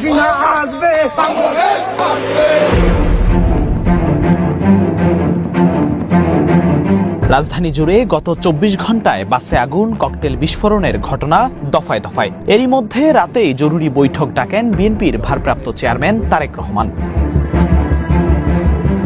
হাসিনা আসবে রাজধানী জুড়ে গত চব্বিশ ঘন্টায় বাসে আগুন, ককটেল বিস্ফোরণের ঘটনা দফায় দফায়। এরই মধ্যে রাতেই জরুরি বৈঠক ডাকেন বিএনপির ভারপ্রাপ্ত চেয়ারম্যান তারেক রহমান।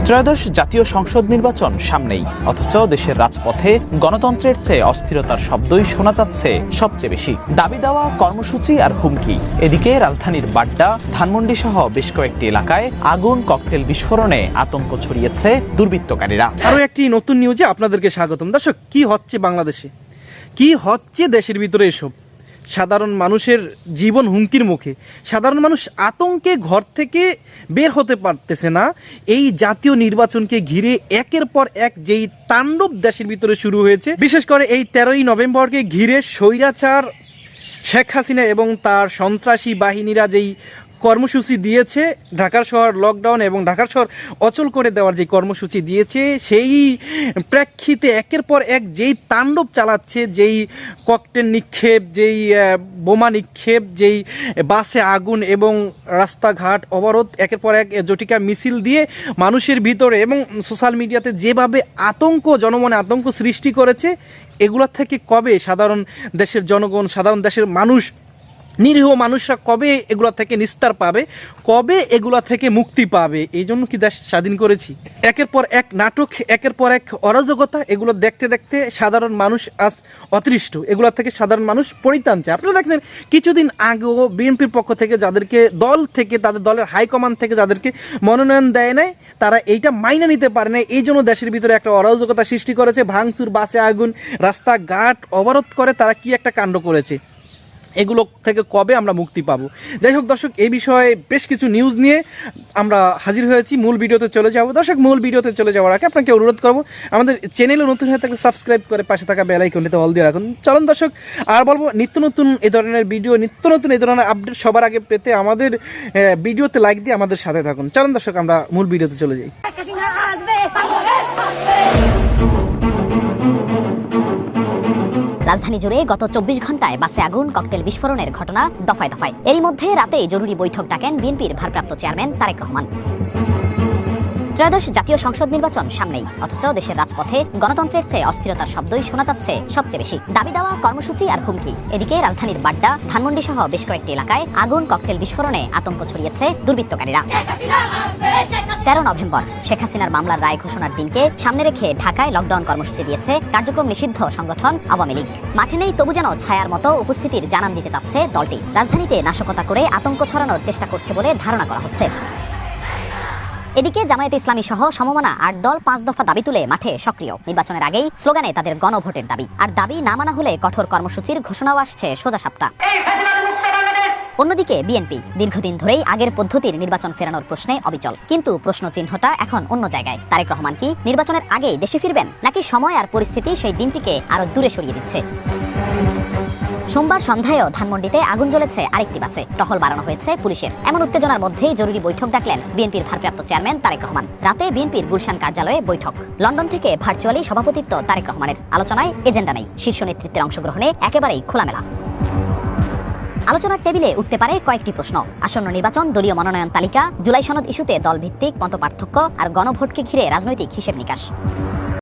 ত্রয়োদশ জাতীয় সংসদ নির্বাচন সামনেই। অথচ দেশের রাজপথে গণতন্ত্রের চেয়ে অস্থিরতার শব্দই শোনা যাচ্ছে সবচেয়ে বেশি। দাবি দেওয়া, কর্মসূচি আর হুমকি। এদিকে রাজধানীর বাড্ডা, ধানমন্ডি সহ বেশ কয়েকটি এলাকায় আগুন, ককটেল বিস্ফোরণে আতঙ্ক ছড়িয়েছে দুর্বৃত্তকারীরা। আরও একটি নতুন নিউজে আপনাদেরকে স্বাগতম। দর্শক, কি হচ্ছে বাংলাদেশে? কি হচ্ছে দেশের ভিতরে এসব? সাধারণ মানুষের জীবন হুমকির মুখে। সাধারণ মানুষ আতঙ্কে ঘর থেকে বের হতে পারতেছে না। এই জাতীয় নির্বাচনকে ঘিরে একের পর এক যেই তাণ্ডব দেশের ভিতরে শুরু হয়েছে, বিশেষ করে এই তেরোই নভেম্বরকে ঘিরে স্বৈরাচার শেখ হাসিনা এবং তার সন্ত্রাসী বাহিনীরা যেই কর্মসূচি দিয়েছে ঢাকার শহর লকডাউন এবং ঢাকার শহর অচল করে দেওয়ার যে কর্মসূচি দিয়েছে, সেই প্রেক্ষিতে একের পর এক যেই তাণ্ডব চালাচ্ছে, যেই ককটেল নিক্ষেপ, যেই বোমা নিক্ষেপ, যেই বাসে আগুন এবং রাস্তাঘাট অবরোধ, একের পর এক জটিকা মিছিল দিয়ে মানুষের ভিতরে এবং সোশ্যাল মিডিয়াতে যেভাবে আতঙ্ক, জনমনে আতঙ্ক সৃষ্টি করেছে এগুলোর থেকে কবে সাধারণ দেশের জনগণ, সাধারণ দেশের মানুষ নিরীহ মানুষরা কবে এগুলো থেকে নিস্তার পাবে? কবে এগুলো থেকে মুক্তি পাবে? এই জন্য কি দেশ স্বাধীন করেছি? একের পর এক নাটক, একের পর এক অরাজকতা, এগুলো দেখতে দেখতে সাধারণ মানুষ আজ অতৃষ্ট। এগুলো থেকে সাধারণ মানুষ পরিত্রাণ চায় আপনারা দেখছেন কিছুদিন আগেও বিএনপির পক্ষ থেকে যাদেরকে দল থেকে, তাদের দলের হাইকমান্ড থেকে যাদেরকে মনোনয়ন দেয় নাই, তারা এইটা মাইনে নিতে পারে না এই জন্য দেশের ভিতরে একটা অরাজকতা সৃষ্টি করেছে। ভাঙচুর, বাসে আগুন, রাস্তাঘাট অবরোধ করে তারা কি একটা কাণ্ড করেছে? এগুলো থেকে কবে আমরা মুক্তি পাবো? যাই হোক দর্শক, এই বিষয়ে বেশ কিছু নিউজ নিয়ে আমরা হাজির হয়েছি। মূল ভিডিওতে চলে যাব। দর্শক, মূল ভিডিওতে চলে যাওয়ার আগে আপনাকে অনুরোধ করব, আমাদের চ্যানেলে নতুন হয়ে থাকলে সাবস্ক্রাইব করে পাশে থাকা বেল আইকনটিতে অল দিয়ে রাখুন। চলুন দর্শক, আর বলব, নিত্য নতুন এ ধরনের ভিডিও নিত্য নতুন এ ধরনের আপডেট সবার আগে পেতে আমাদের ভিডিওতে লাইক দিয়ে আমাদের সাথে থাকুন। চলুন দর্শক, আমরা মূল ভিডিওতে চলে যাই। রাজধানী জুড়ে গত চব্বিশ ঘন্টায় বাসে আগুন, ককটেল বিস্ফোরণের ঘটনা দফায় দফায়। এরই মধ্যে রাতে জরুরি বৈঠক ডাকেন বিএনপির ভারপ্রাপ্ত চেয়ারম্যান তারেক রহমান। ত্রয়োদশ জাতীয় সংসদ নির্বাচন সামনেই, অথচ দেশের রাজপথে গণতন্ত্রের চেয়ে অস্থিরতার শব্দই শোনা যাচ্ছে সবচেয়ে বেশি। দাবি দেওয়া কর্মসূচি আর হুমকি, এদিকে রাজধানীর বাড্ডা, ধানমন্ডি সহ বেশ কয়েকটি এলাকায় আগুন, ককটেল বিস্ফোরণে আতঙ্ক ছড়িয়েছে দুর্বৃত্তকারীরা। তেরো নভেম্বর, শেখ হাসিনার মামলার রায় ঘোষণার দিনকে সামনে রেখে ঢাকায় লকডাউন কর্মসূচি দিয়েছে কার্যক্রম নিষিদ্ধ সংগঠন আওয়ামী লীগ। মাঠে নেই তবু যেন ছায়ার মতো উপস্থিতির জানান দিতে চাচ্ছে দলটি। রাজধানীতে নাশকতা করে আতঙ্ক ছড়ানোর চেষ্টা করছে বলে ধারণা করা হচ্ছে। এদিকে জামায়াতে ইসলামী সহ সমমনা আট দল পাঁচ দফা দাবি তুলে মাঠে সক্রিয়। নির্বাচনের আগেই স্লোগানে তাদের গণভোটের দাবি। আর দাবি না মানা হলে কঠোর কর্মসূচির ঘোষণাও আসছে সোজা সাপটা। অন্যদিকে বিএনপি দীর্ঘদিন ধরেই আগের পদ্ধতির নির্বাচন ফেরানোর প্রশ্নে অবিচল। কিন্তু প্রশ্ন চিহ্নটা এখন অন্য জায়গায়। তারেক রহমান কি নির্বাচনের আগেই দেশে ফিরবেন, নাকি সময় আর পরিস্থিতি সেই দিনটিকে আরও দূরে সরিয়ে দিচ্ছে? সোমবার সন্ধ্যায়ও ধানমন্ডিতে আগুন জ্বলেছে আরেকটি বাসে। টহল বাড়ানো হয়েছে পুলিশের। এমন উত্তেজনার মধ্যেই জরুরি বৈঠক ডাকলেন বিএনপির ভারপ্রাপ্ত চেয়ারম্যান তারেক রহমান। রাতে বিএনপির গুলশান কার্যালয়ে বৈঠক। লন্ডন থেকে ভার্চুয়ালি সভাপতিত্ব তারেক রহমানের। আলোচনায় এজেন্ডা নেই। শীর্ষ নেতৃত্বের অংশগ্রহণে একেবারেই খোলামেলা। আলোচনার টেবিলে উঠতে পারে কয়েকটি প্রশ্ন। আসন্ন নির্বাচন, দলীয় মনোনয়ন তালিকা, জুলাই সনদ ইস্যুতে দল ভিত্তিক মত পার্থক্য আর গণভোটকে ঘিরে রাজনৈতিক হিসেব নিকাশ।